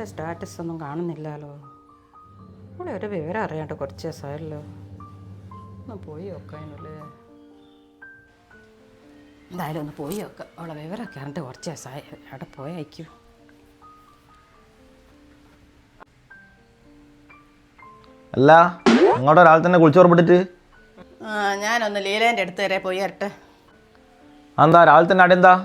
ഇന്നത്തെ സ്റ്റാറ്റസ് ഒന്നും കാണുന്നില്ലല്ലോ. ഇവിടെ ഒരു വിവരം അറിയാണ്ട് കുറച്ച് ദിവസമായല്ലോ. ഒന്ന് പോയി നോക്കാനല്ലേ എന്തായാലും ഒന്ന് പോയി നോക്കാം. അവളെ വിവരമൊക്കെ അറിഞ്ഞിട്ട് കുറച്ച് ദിവസമായി. അവിടെ പോയയക്കൂ അല്ല അങ്ങോട്ട് ഒരാൾ തന്നെ കുളിച്ചു പുറപ്പെട്ടിട്ട് ആ ഞാനൊന്ന് ലീലേന്റെ അടുത്ത് വരെ പോയി വരട്ടെ. എന്താ രാവിലെ തന്നെ അവിടെ എന്താ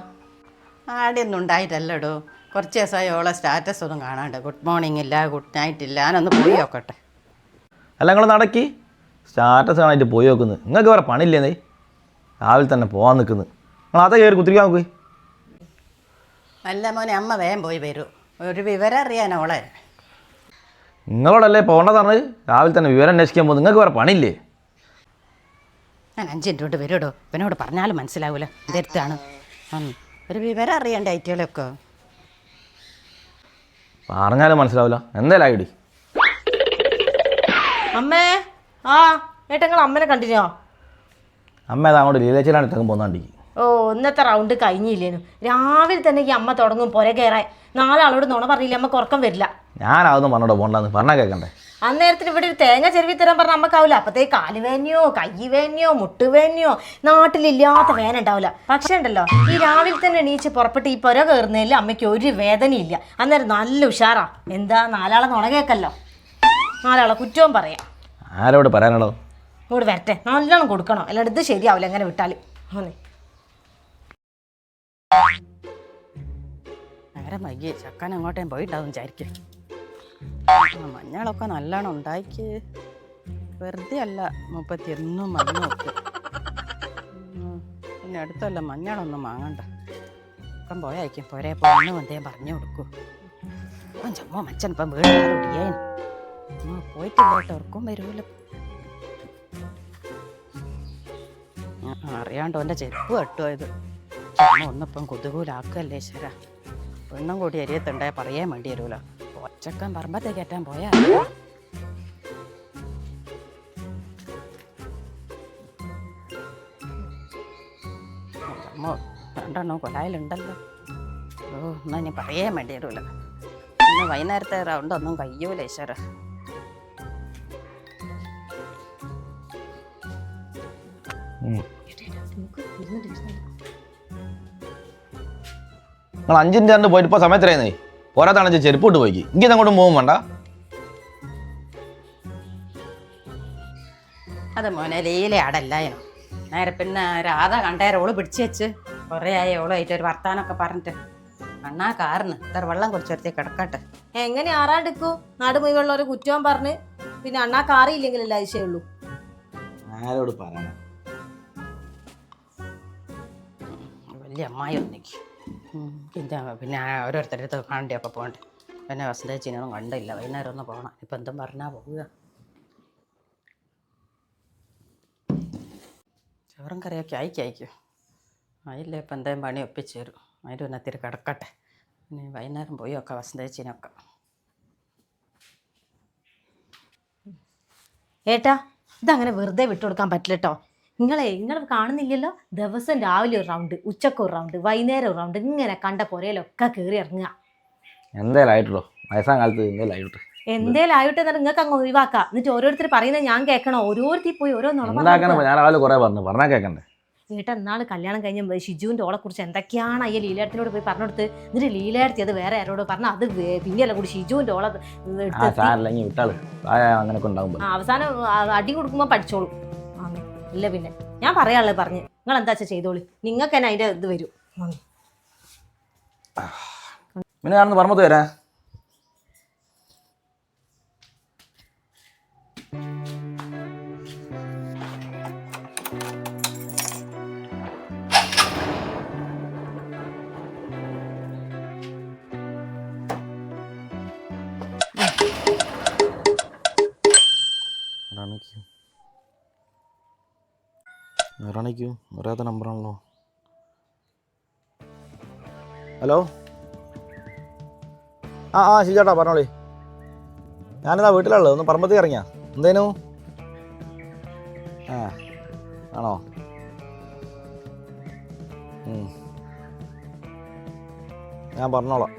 ആടെയൊന്നും ഉണ്ടായിട്ടല്ലടോ കുറച്ച് ദിവസമായി ഓളെ സ്റ്റാറ്റസ് ഒന്നും കാണാണ്ട്. ഗുഡ് മോർണിംഗ് ഇല്ല ഗുഡ് നൈറ്റ് ഇല്ല ഞാനൊന്ന് പോയി നോക്കട്ടെ. അല്ല നിങ്ങൾ നടക്കി. സ്റ്റാറ്റസ് കാണാനായിട്ട് പോയി നോക്കുന്നത് നിങ്ങൾക്ക് വേറെ പണിയില്ലേ രാവിലെ തന്നെ പോകാൻ നിൽക്കുന്നത് നിങ്ങൾ അതേ കയറി കുത്തിരിക്കാൻ നോക്കി. അല്ല മോനെ അമ്മ വേഗം പോയി വരൂ. ഒരു വിവരം അറിയാൻ ഓളെ നിങ്ങളോടല്ലേ പോകേണ്ടതാണ് രാവിലെ തന്നെ വിവരം അന്വേഷിക്കാൻ പോകുന്നത് നിങ്ങൾക്ക് വേറെ പണിയില്ലേ? ഞാൻ അഞ്ച് മിനിറ്റ് കൊണ്ട് വരുടോ? ഇവനോട് പറഞ്ഞാലും മനസ്സിലാവൂല. എന്തെടുത്താണ് ഒരു വിവരം അറിയണ്ടേ ഐറ്റികളൊക്കെ പറഞ്ഞാലും മനസ്സിലാവില്ല. എന്തായാലും ഐഡി അമ്മേ ആ ഏട്ടങ്ങൾ അമ്മനെ കണ്ടിനോ അമ്മ അത് അങ്ങോട്ട് ലീലേച്ചിലാണ് ഇട്ടങ്ങ് പോകുന്നാണ്ടിക്ക് ഓ ഇന്നത്തെ റൗണ്ട് കഴിഞ്ഞില്ലേനു. രാവിലെ തന്നെ ഈ അമ്മ തുടങ്ങും പുര കയറാൻ. നാലാളോട് നുണ പറഞ്ഞില്ല അമ്മയ്ക്ക് ഉറക്കം വരില്ല. ഞാനതൊന്നും പറഞ്ഞോട്ടോ പോകണ്ടെന്ന് പറഞ്ഞാൽ കേൾക്കണ്ടേ അന്നേരത്തിന് ഇവിടെ ഒരു തേങ്ങ ചെരുവി തരാൻ പറഞ്ഞ നമുക്കാവില്ല അപ്പത്തേക്ക് കാൽ വേനയോ കൈ വേനയോ മുട്ട് വേനയോ നാട്ടിലില്ലാത്ത വേന ഉണ്ടാവില്ല പക്ഷേ ഉണ്ടല്ലോ ഈ രാവിലെ തന്നെ എണീച്ച് പുറപ്പെട്ട് ഈ പുര കയറുന്നതിൽ അമ്മയ്ക്ക് ഒരു വേദനയില്ല. അന്നേരം നല്ല ഉഷാറാ. എന്താ നാലാളെ നുണ കേൾക്കല്ലോ. നാലാളെ കുറ്റവും പറയാം. ആരോട് പറയാനുള്ളത് ഇങ്ങോട്ട് വരട്ടെ. നല്ലോണം കൊടുക്കണോ. അല്ലാണ്ട് ഇത് ശരിയാവില്ല എങ്ങനെ വിട്ടാൽ ആന്നേ നേരം വൈകി ചക്കൻ എങ്ങോട്ടേം പോയിട്ടാവും വിചാരിക്കും. മഞ്ഞളൊക്കെ നല്ലോണം ഉണ്ടാക്കി. വെറുതെ അല്ല മുപ്പത്തി എന്നും മഞ്ഞ പിന്നെ അടുത്തല്ല മഞ്ഞളൊന്നും വാങ്ങണ്ട. ഒക്കെ പോയായിരിക്കും പോരെ പോന്ന് വന്നേ പറഞ്ഞു കൊടുക്കൂ. അപ്പം ചമ്മ മച്ചൻ ഇപ്പം വീട് പോയിട്ട് കേട്ടോ ഉറക്കം വരൂല. അറിയാണ്ടോ എന്റെ ചെരുപ്പ് കെട്ടോ ഇത് ഒന്നിപ്പം കൊതുകൂലാക്കല്ലേ ശരാ. പെണ്ണും കൂടി അരിയത്തുണ്ടായ പറയാൻ വേണ്ടി വരൂല. ഒച്ചക്കൻ പറമ്പത്തെ കയറ്റാൻ പോയാ. അമ്മോ രണ്ടെണ്ണം കൊലായിലുണ്ടല്ലോ. ഓ എന്നാ ഇനി പറയാൻ വേണ്ടി വരൂല ഇന്ന് വൈകുന്നേരത്തെ റൗണ്ട് ഒന്നും കഴിയൂല ഈശ്വര. നിങ്ങൾ അഞ്ചിന്റെ രണ്ട് പോയിട്ട് ഇപ്പോൾ സമയത്തരയുന്നേ പോരാത്താണെങ്കിൽ ചെരുപ്പ് ഇട്ട് പോയിക്ക്. അങ്ങോട്ട് അങ്ങോട്ടും പോകും വേണ്ട. അത് മോനെ ലീല ആടല്ലായോ നേരെ പിന്നെ രാധ കണ്ടേരം ഓൾ പിടിച്ചു വെച്ച്. കുറേ ആയി ഓളായിട്ട് ഒരു വർത്താനൊക്കെ പറഞ്ഞിട്ട്. അണ്ണാ കാറിന് ഇത്ര വെള്ളം കുടിച്ചെടുത്തേ കിടക്കട്ടെ. എങ്ങനെ ആറാണ്ടിക്കൂ നാട് മുഴുവനുള്ളവരെ കുറ്റവും പറഞ്ഞ്. പിന്നെ അണ്ണാ കാറിയില്ലെങ്കിലല്ല അതിശയുള്ളൂ ആരോട് പറയണം? വലിയ അമ്മായി ഒന്നിക്ക് പിന്നെ പിന്നെ ഓരോരുത്തരുടെ അടുത്ത് അപ്പോൾ പോകണ്ടേ. പിന്നെ വസന്തേച്ചിനൊന്നും കണ്ടില്ല. വൈകുന്നേരം ഒന്ന് പോകണം. ഇപ്പം എന്തും പറഞ്ഞാൽ പോവുക. ചോറും കറിയൊക്കെ അയക്കി അയക്കും ആയില്ലേ? ഇപ്പം എന്തേലും പണി ഒപ്പിച്ച് തരും. അതിന്റെ പിന്നെ ഇത്തിരി കിടക്കട്ടെ. പിന്നെ വൈകുന്നേരം പോയി ഒക്കെ വസന്തേച്ചിനൊക്കെ ഏട്ടാ ഇതങ്ങനെ വെറുതെ വിട്ടുകൊടുക്കാൻ പറ്റില്ല കേട്ടോ നിങ്ങളെ നിങ്ങൾ കാണുന്നില്ലല്ലോ? ദിവസം രാവിലെ ഒരു റൗണ്ട് ഉച്ചയ്ക്ക് ഒരു റൗണ്ട് വൈകുന്നേരം ഒരു റൗണ്ട് ഇങ്ങനെ കണ്ട പുരയിലൊക്കെ കയറി ഇറങ്ങുക. എന്തായാലും ആയിട്ടുള്ളൂ. വയസ്സാം കാലത്ത് ആയിട്ട് എന്തേലും ആയിട്ട് നിങ്ങൾക്ക് അങ്ങ് ഒഴിവാക്കാം. എന്നിട്ട് ഓരോരുത്തർ പറയുന്നത് ഞാൻ കേൾക്കണം? ഓരോരുത്തർ പോയി ഓരോ പറഞ്ഞു. ഏട്ടാ എന്നാൾ കല്യാണം കഴിഞ്ഞ ഷിജുവിന്റെ ഓളെ കുറിച്ച് എന്തൊക്കെയാണ് അയ്യ ലീലാടത്തിനോട് പോയി പറഞ്ഞു കൊടുത്ത്. എന്നിട്ട് ലീലാടത്തി അത് വേറെ ആരോട് പറഞ്ഞു അത് പിന്നെയല്ല കൂടി ഷിജുവിന്റെ ഓളെ അവസാനം അടി കൊടുക്കുമ്പോൾ പഠിച്ചോളൂ. ഇല്ല പിന്നെ. ഞാൻ പറയാനുള്ളത് പറഞ്ഞ്. നിങ്ങൾ എന്താ വെച്ചാൽ ചെയ്തോളി? നിങ്ങൾക്ക് തന്നെ അതിന്റെ ഇത് വരും. തരാം വേറാണിക്കൂ അറിയാത്ത നമ്പറാണല്ലോ. ഹലോ? ആ ആ ശരിചേട്ടാ പറഞ്ഞോളി. ഞാനിതാ വീട്ടിലുള്ളത് ഒന്ന് പറമ്പത്തേക്ക് ഇറങ്ങിയാ എന്തേനു? ആ ആണോ? ഞാൻ പറഞ്ഞോളാം.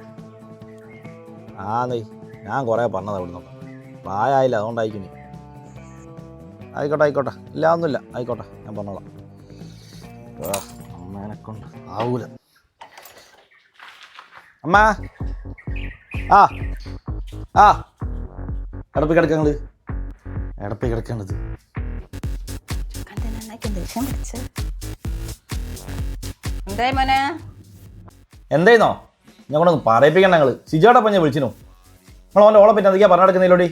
നെയ് ഞാൻ കുറേ പറഞ്ഞത് ഇവിടുന്ന്. പ്രായമായില്ല അതുകൊണ്ടായിരിക്കും ആയിക്കോട്ടെ ആയിക്കോട്ടെ. ഇല്ല ഒന്നുമില്ല. ആയിക്കോട്ടെ ഞാൻ പറഞ്ഞോളാം. ആ, അമ്മേനെ കൊണ്ട് ആവൂല. അമ്മ. ആ ആ. എടപ്പി കിടക്കങ്ങൾ എടപ്പി കിടക്കണത് എന്തേ മോനെ? എന്തായിരുന്നോ ഞങ്ങളൊന്ന് പറയിപ്പിക്കണ്ട ഞങ്ങൾ സിജോടൊപ്പം ഞാൻ വിളിച്ചിനു. നിങ്ങൾ ഓന്റെ ഓളെ പറ്റി എന്തൊക്കെയാ പറഞ്ഞെടുക്കുന്നില്ലോടി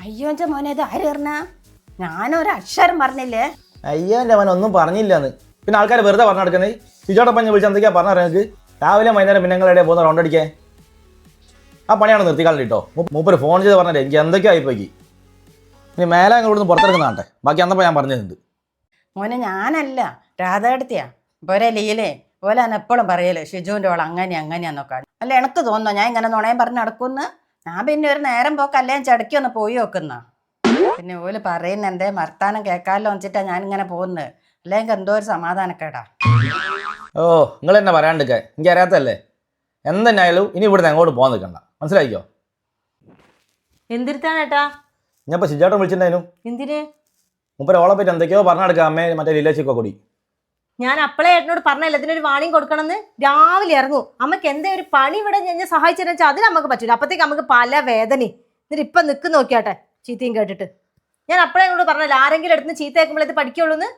അയ്യോ എന്റെ മോനെ ഇത് ആര് പറഞ്ഞ? ഞാനൊരു അക്ഷരം പറഞ്ഞില്ലേ? അയ്യോ എന്റെ അവൻ ഒന്നും പറഞ്ഞില്ലാന്ന്. പിന്നെ ആൾക്കാർ വെറുതെ പറഞ്ഞു നടക്കുന്നത് സിജോടൊപ്പം ഞാൻ വിളിച്ച് എന്തൊക്കെയാ പറഞ്ഞു നിങ്ങൾക്ക് രാവിലെ വൈകുന്നേരം പിന്നെ നിങ്ങളുടെ പോകുന്ന റൗണ്ട് അടിക്കാൻ. ആ പണിയാണ് നിർത്തിക്കാളി കേട്ടോ. മൂപ്പര് ഫോൺ ചെയ്ത് പറഞ്ഞാൽ എനിക്ക് എന്തൊക്കെയോ ആയിപ്പോയി. ഇനി മേലെ അങ്ങ് ഇവിടുന്ന് പുറത്തെടുക്കുന്നതാട്ടെ ബാക്കി അന്നപ്പോൾ ഞാൻ പറഞ്ഞിട്ടുണ്ട്. മോനെ ഞാനല്ല. രാധയെടുത്തിയാ പോരെ ലീലേ. പോലെ ഞാൻ എപ്പോഴും പറയല്ലേ ഷിജുവിന്റെ ഓൾ അങ്ങനെ അങ്ങനെയാന്നൊക്കെ അല്ല എനിക്ക് തോന്നുന്നു ഞാൻ ഇങ്ങനെ നുണയം പറഞ്ഞ് നടക്കുന്നു. ഞാൻ പിന്നെ ഒരു നേരം പോക്കല്ലേ ചടക്കി ഒന്ന് പോയി നോക്കുന്ന. പിന്നെ ഓൽ പറയുന്ന എന്തേ വർത്താനം കേൾക്കാമല്ലോ വെച്ചിട്ടാ ഞാൻ ഇങ്ങനെ പോകുന്നത്. അല്ലെങ്കിൽ എന്തോ ഒരു സമാധാനക്കേടാ. ഓ നിങ്ങൾ എന്നെ പറയാണ്ടിരിക്കാൻ എനിക്ക് അറിയാത്തല്ലേ എന്തെന്നായാലും ഇനി ഇവിടുന്ന് അങ്ങോട്ട് പോകാൻ നിൽക്കണ്ട. മനസ്സിലായിക്കോ? എന്തിരുത്താണ് ഏട്ടാ? ഞാൻ ഇപ്പോൾ സിജോട്ടം വിളിച്ചിട്ടുണ്ടായിരുന്നു. എന്തിന്? മുപ്പര ഓളെ പറ്റി എന്തൊക്കെയോ പറഞ്ഞെടുക്കാം അമ്മേ മറ്റേ ലീലേച്ചിക്കോ കൂടി. ഞാൻ അപ്പളെ ഏട്ടനോട് പറഞ്ഞല്ലോ ഇതിനൊരു വാണിയും കൊടുക്കണമെന്ന്? രാവിലെ ഇറങ്ങും. അമ്മയ്ക്ക് എന്തേ ഒരു പണി ഇവിടെ ഞാൻ സഹായിച്ചു വെച്ചാൽ അതിന് നമുക്ക് പറ്റൂല. അപ്പത്തേക്ക് നമുക്ക് പല വേദനയും. എന്നിട്ട് ഇപ്പൊ നിൽക്കുന്ന നോക്കിയാട്ടെ ചീത്തയും കേട്ടിട്ട്. ഞാൻ അപ്പളെ എന്നോട് പറഞ്ഞല്ലോ ആരെങ്കിലും എടുത്ത് ചീത്ത കേൾക്കുമ്പോൾ ഇത് പഠിക്കുള്ളൂ എന്ന്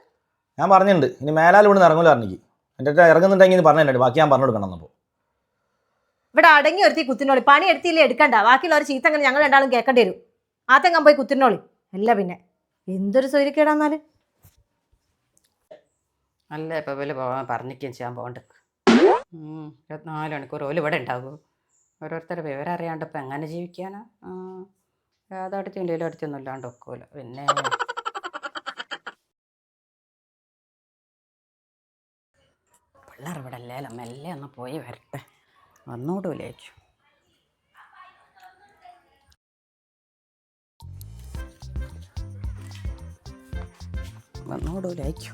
ഞാൻ പറഞ്ഞിട്ടുണ്ട്. ഇനി മേലാൽ ഇവിടുന്ന് ഇറങ്ങൂല പറഞ്ഞിക്ക്. എന്റെ അടുത്ത് ഇറങ്ങുന്നുണ്ടെങ്കിൽ പറഞ്ഞു പറഞ്ഞിട്ടുണ്ട് ബാക്കി ഞാൻ പറഞ്ഞു കൊടുക്കണം എന്നപ്പോൾ ഇവിടെ അടങ്ങി ഒരുത്തി കുത്തിനോളി. പണി എടുത്തില്ലേ എടുക്കണ്ട. ബാക്കിയുള്ള ഒരു ചീത്ത അങ്ങനെ ഞങ്ങൾ രണ്ടാളും കേൾക്കേണ്ടി വരും. ആത്തങ്ങാൻ പോയി കുത്തിനോളി. അല്ല പിന്നെ എന്തൊരു സൗകര്യക്കേടാന്നാൽ അല്ല ഇപ്പൊ വലിയ പറഞ്ഞിരിക്കുകയും ചെയ്യാൻ പോകണ്ട. ഇരുപത്തിനാല് മണിക്കൂർ ഓൽ ഇവിടെ ഉണ്ടാകൂ ഓരോരുത്തരുടെ വിവരം അറിയാണ്ട് ഇപ്പം എങ്ങനെ ജീവിക്കാനാ? ഇന്ത്യയിലും അടുത്തൊന്നും ഇല്ലാണ്ട് ഒക്കൂല. പിന്നെ പിള്ളേർ ഇവിടെ അല്ലേലും മെല്ലെ ഒന്ന് പോയി വരട്ടെ. വന്നോടൂലേച്ചു വന്നോടൂലേച്ചു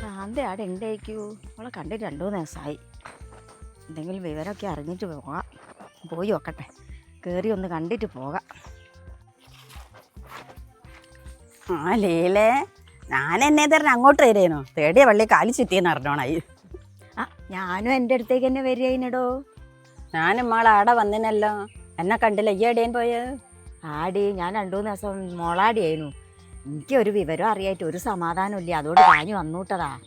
ശാന്ത ആടെ ഉണ്ടേക്കൂ അവളെ കണ്ടിട്ട് രണ്ടു മൂന്ന് ദിവസമായി. എന്തെങ്കിലും വിവരമൊക്കെ അറിഞ്ഞിട്ട് പോകാം പോയി നോക്കട്ടെ. കയറി ഒന്ന് കണ്ടിട്ട് പോകാം. ആ ലീലേ ഞാൻ എന്നെ തരണം അങ്ങോട്ട് വരേനോ തേടിയ വള്ളി കാലി ചുറ്റിയെന്ന് അറിഞ്ഞോണായി ആ ഞാനും എന്റെ അടുത്തേക്ക് തന്നെ വരികയിനടോ ഞാനും മോളെ ആടെ വന്നിനല്ലോ. എന്നെ കണ്ടില്ല ഈ എവിടെയും പോയത് ആടി ഞാൻ രണ്ടു മൂന്ന് ദിവസം മോളാടിയായിരുന്നു എനിക്കൊരു വിവരം അറിയായിട്ട് ഒരു സമാധാനം ഇല്ല അതുകൊണ്ട് കാഞ്ഞു വന്നൂട്ടതാ.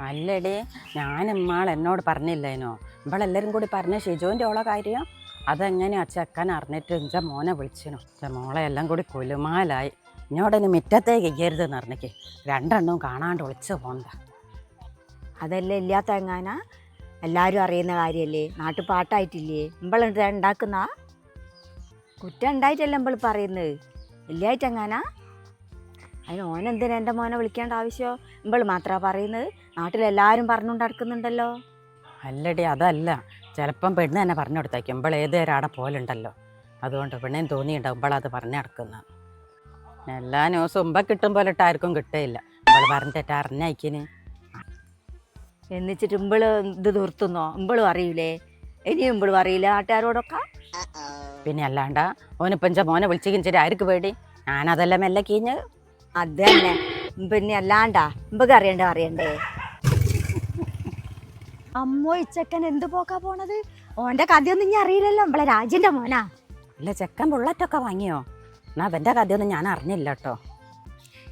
അല്ലടി ഞാനും മാൾ എന്നോട് പറഞ്ഞില്ലേനോ. ഇവളെല്ലാരും കൂടി പറഞ്ഞ ഷിജുവിന്റെ ഓളെ കാര്യം. അതെങ്ങനെയാ ചെക്കൻ അറിഞ്ഞിട്ട് എന്റെ മോനെ വിളിച്ചിനു. എന്റെ മോളെ എല്ലാം കൂടി കുലുമാലായി. ഇഞ്ഞോടൊന്ന് മുറ്റത്തേക്ക് ഇയ്യരുതെന്ന് പറഞ്ഞേക്ക് രണ്ടെണ്ണവും കാണാണ്ട് ഒളിച്ച് പോണ്ട അതല്ലേ ഇല്ലാത്ത എങ്ങാനാ? എല്ലാവരും അറിയുന്ന കാര്യമല്ലേ നാട്ടുപാട്ടായിട്ടില്ലേ ഇമ്പളെന്താ ഉണ്ടാക്കുന്ന? കുറ്റം ഉണ്ടായിട്ടല്ലേ ഇമ്പൾ പറയുന്നത്? ഇല്ലായിട്ട് എങ്ങാന? അതിന് ഓനെന്തിനാ എന്റെ മോനെ വിളിക്കേണ്ട ആവശ്യമോ ഇമ്പൾ മാത്രമാണ് പറയുന്നത്? നാട്ടിലെല്ലാവരും പറഞ്ഞുകൊണ്ട് നടക്കുന്നുണ്ടല്ലോ. അല്ലടി അതല്ല. ചിലപ്പം പെണ്ണ് തന്നെ പറഞ്ഞു കൊടുത്തേക്കും. ഇമ്പൾ അവിടെ പോലുണ്ടല്ലോ അതുകൊണ്ട് പെണ്ണേം തോന്നിയിട്ടുണ്ടാവും ഇമ്പളത് പറഞ്ഞു നടക്കുന്ന എല്ലാ ന്യൂസും ഇമ്പ കിട്ടും പോലെ ആർക്കും കിട്ടയില്ല. ഇമ്പൾ പറഞ്ഞിട്ട് അറിഞ്ഞയക്കിന് എന്നിച്ചിട്ട് ഇമ്പൾ ഇത് തീർത്തുന്നോ ഇമ്പളും അറിയൂലേ? ഇനിയും ഇമ്പളും അറിയില്ല നാട്ടുകാരോടൊക്കെ? പിന്നെ അല്ലാണ്ട ഓനിപ്പം മോനെ വിളിച്ചിരിച്ചിട്ട് ആർക്ക് പേടി? ഞാനതെല്ലാം മെല്ലെ കീഞ്ഞ്. അത് തന്നെ. പിന്നെ അല്ലാണ്ട ഇമ്പക്ക് അറിയണ്ട അറിയണ്ടേ? അമ്മോ ഇച്ചക്കൻ എന്ത് പോക്കാ പോണത്? ഓന്റെ കഥയൊന്നും ഇനി അറിയില്ലല്ലോ നമ്മളെ രാജ്യന്റെ മോനാ. അല്ല ചെക്കൻ ബുള്ളറ്റൊക്കെ വാങ്ങിയോ? എന്നാ അവന്റെ കഥയൊന്നും ഞാൻ അറിഞ്ഞില്ല കേട്ടോ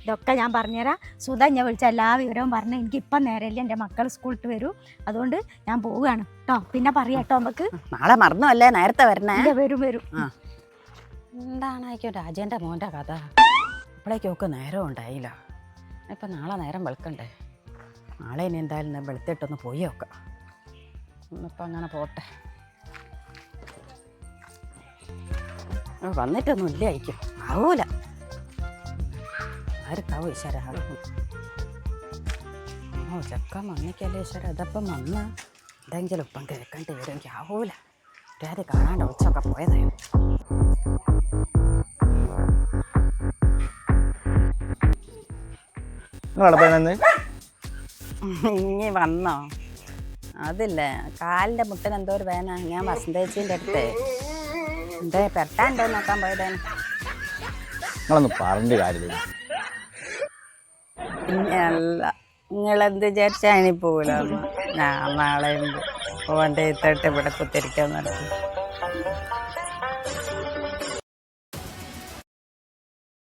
ഇതൊക്കെ ഞാൻ പറഞ്ഞുതരാം. സുധ ഞാൻ വിളിച്ച എല്ലാ വിവരവും പറഞ്ഞ് എനിക്ക് ഇപ്പം നേരല്ലേ എന്റെ മക്കൾ സ്കൂളിട്ട് വരൂ. അതുകൊണ്ട് ഞാൻ പോവുകയാണ്. കേട്ടോ പിന്നെ പറയാം കേട്ടോ നമുക്ക് നാളെ മറന്നു അല്ലേ നേരത്തെ വരണേ? വരും വരും. എന്താണായിരിക്കും രാജേന്റെ മോന്റെ കഥ? ഇപ്പോഴേക്കൊക്കെ നേരം ഉണ്ടായില്ല. ഇപ്പം നാളെ നേരം വെളുക്കണ്ടേ? നാളെ ഇനി എന്തായാലും വെളുത്തിട്ടൊന്ന് പോയി നോക്കാം. ഇന്നിപ്പം അങ്ങനെ പോട്ടെ. വന്നിട്ടൊന്നും ഇല്ല ആയിരിക്കും ആവൂല. ആർക്കാവോ ഈശ്വര? ഓ ചക്ക വന്നിക്കല്ലേ ഈശ്വര? അതപ്പം വന്ന എന്തെങ്കിലും ഇപ്പം കേൾക്കേണ്ടി വരും എനിക്ക് ആവൂല. രാതെ കാണാണ്ട് ഉച്ചൊക്കെ പോയതായിരുന്നു നിങ്ങൾ അവിടെ പോയി നിന്ന്? ഇനി വന്നോ? അതില്ലേ കാലിന്റെ മുട്ടിന് എന്തോ ഒരു വേന? ഞാൻ വസന്തേച്ചിന്റെ അടുത്ത്. എന്തേ പെരട്ടാണ്ടോ നോക്കാൻ പോയതാണ് നിങ്ങളൊന്ന് പറഞ്ഞ കാര്യമില്ല. പിന്നെ അല്ല നിങ്ങളെന്ത് വിചാരിച്ചാണി പോകില്ല ഞാൻ നാളെ ഓന്റെ ഇത്തട്ട് ഇവിടെ കുത്തിരിക്കാൻ നടക്കും.